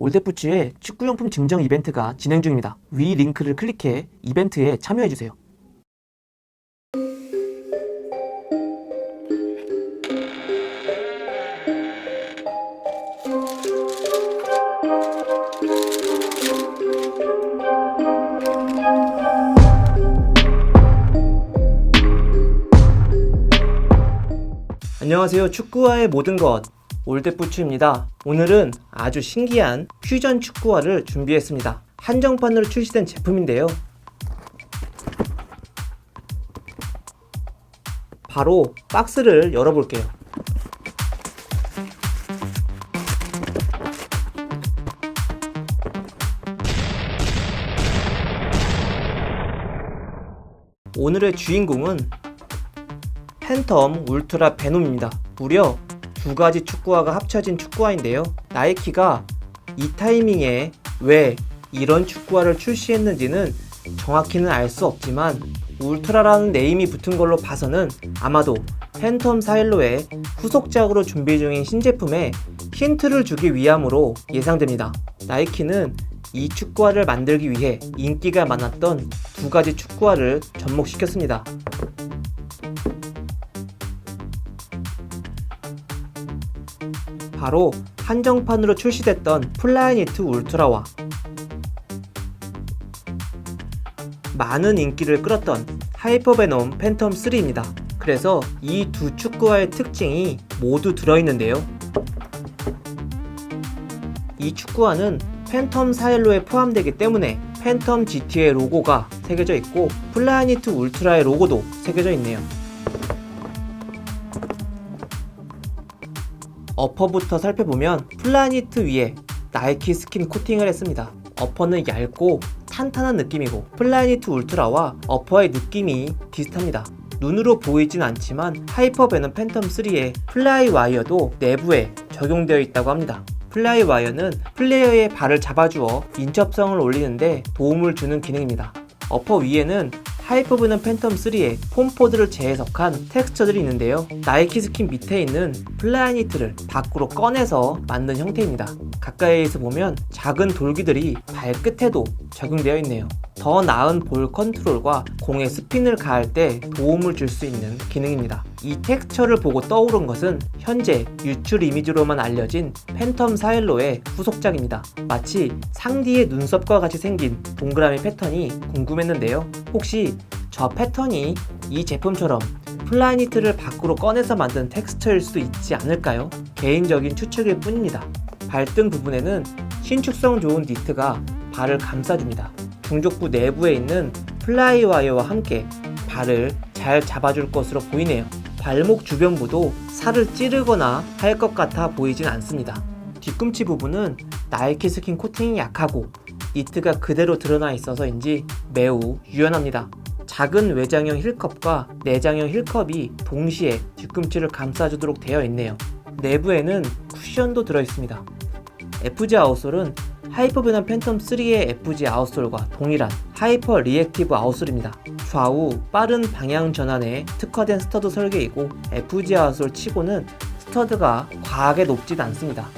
올댓부츠의 축구용품 증정 이벤트가 진행 중입니다. 위 링크를 클릭해 이벤트에 참여해주세요. 안녕하세요. 축구화의 모든 것 올댓부츠입니다. 오늘은 아주 신기한 퓨전 축구화를 준비했습니다. 한정판으로 출시된 제품인데요. 바로 박스를 열어볼게요. 오늘의 주인공은 팬텀 울트라 베놈입니다. 무려 두 가지 축구화가 합쳐진 축구화인데요. 나이키가 이 타이밍에 왜 이런 축구화를 출시했는지는 정확히는 알 수 없지만 울트라라는 네임이 붙은 걸로 봐서는 아마도 팬텀 사일로의 후속작으로 준비 중인 신제품에 힌트를 주기 위함으로 예상됩니다. 나이키는 이 축구화를 만들기 위해 인기가 많았던 두 가지 축구화를 접목시켰습니다. 바로 한정판으로 출시됐던 플라이니트 울트라와 많은 인기를 끌었던 하이퍼베놈 팬텀 3입니다. 그래서 이 두 축구화의 특징이 모두 들어있는데요. 이 축구화는 팬텀 사일로에 포함되기 때문에 팬텀 GT의 로고가 새겨져 있고 플라이니트 울트라의 로고도 새겨져 있네요. 어퍼부터 살펴보면 플라니트 위에 나이키 스킨 코팅을 했습니다. 어퍼는 얇고 탄탄한 느낌이고 플라니트 울트라와 어퍼의 느낌이 비슷합니다. 눈으로 보이진 않지만 하이퍼베넌 팬텀 3의 플라이 와이어도 내부에 적용되어 있다고 합니다. 플라이 와이어는 플레이어의 발을 잡아주어 인접성을 올리는데 도움을 주는 기능입니다. 어퍼 위에는 하이퍼브는 팬텀 3에 폼포드를 재해석한 텍스처들이 있는데요. 나이키 스킨 밑에 있는 플라이니트를 밖으로 꺼내서 만든 형태입니다. 가까이에서 보면 작은 돌기들이 발끝에도 적용되어 있네요. 더 나은 볼 컨트롤과 공의 스핀을 가할 때 도움을 줄 수 있는 기능입니다. 이 텍스처를 보고 떠오른 것은 현재 유출 이미지로만 알려진 팬텀 사일로의 후속작입니다. 마치 상디의 눈썹과 같이 생긴 동그라미 패턴이 궁금했는데요. 혹시 저 패턴이 이 제품처럼 플라이니트를 밖으로 꺼내서 만든 텍스처일 수도 있지 않을까요? 개인적인 추측일 뿐입니다. 발등 부분에는 신축성 좋은 니트가 발을 감싸줍니다. 중족부 내부에 있는 플라이 와이어와 함께 발을 잘 잡아줄 것으로 보이네요. 발목 주변부도 살을 찌르거나 할 것 같아 보이진 않습니다. 뒤꿈치 부분은 나이키 스킨 코팅이 약하고 니트가 그대로 드러나 있어서인지 매우 유연합니다. 작은 외장형 힐컵과 내장형 힐컵이 동시에 뒤꿈치를 감싸주도록 되어 있네요. 내부에는 쿠션도 들어있습니다. FG 아웃솔은 하이퍼베넌 팬텀 3의 FG 아웃솔과 동일한 하이퍼 리액티브 아웃솔입니다. 좌우 빠른 방향 전환에 특화된 스터드 설계이고 FG 아웃솔 치고는 스터드가 과하게 높진 않습니다.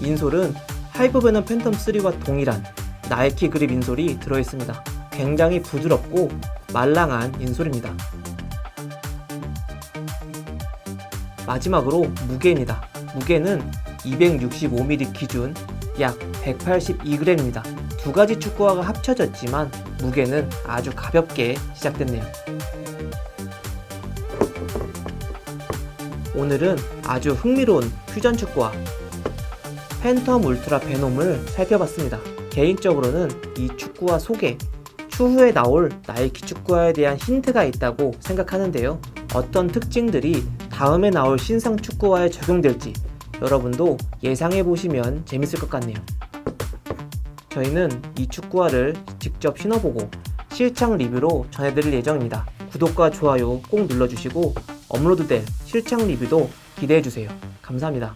인솔은 하이퍼베넌 팬텀 3와 동일한 나이키 그립 인솔이 들어있습니다. 굉장히 부드럽고 말랑한 인솔입니다. 마지막으로 무게입니다. 무게는 265mm 기준 약 182g입니다. 두 가지 축구화가 합쳐졌지만 무게는 아주 가볍게 시작됐네요. 오늘은 아주 흥미로운 퓨전 축구화 팬텀 울트라 베놈을 살펴봤습니다. 개인적으로는 이 축구화 속에 추후에 나올 나이키 축구화에 대한 힌트가 있다고 생각하는데요. 어떤 특징들이 다음에 나올 신상 축구화에 적용될지 여러분도 예상해 보시면 재밌을 것 같네요. 저희는 이 축구화를 직접 신어보고 실창 리뷰로 전해드릴 예정입니다. 구독과 좋아요 꼭 눌러주시고 업로드될 실창 리뷰도 기대해주세요. 감사합니다.